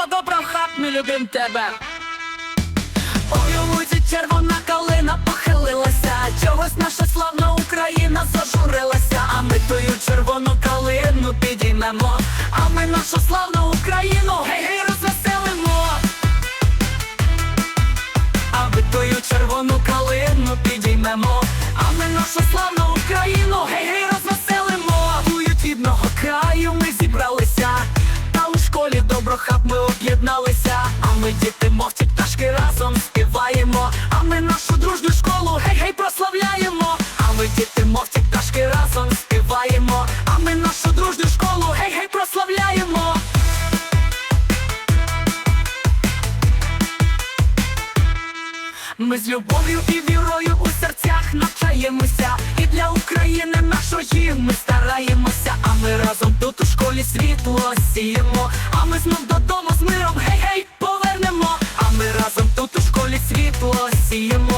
Село Доброхат, ми любим тебе. Ой, червона калина похилилася, чогось наша славна Україна зажурилася, а ми тою червону калину підіймемо, а ми нашу славну Україну гей-гей розвеселимо. А ми тою червону калину підіймемо, а ми нашу славну Україну гей-гей розвеселимо. Дують рідного краю ми зібралися, та у школі доброхаб ми об'єдналися. А ми діти, мов ті пташки разом співаємо. А ми нашу дружню школу гей-гей прославляємо. А ми діти, мов ті пташки разом співаємо. А ми нашу дружню школу гей-гей прославляємо. Ми з любов'ю і вірою у серцях навчаємося, і для України нашої ми стараємося, а ми разом тут у школі світло сіємо, додому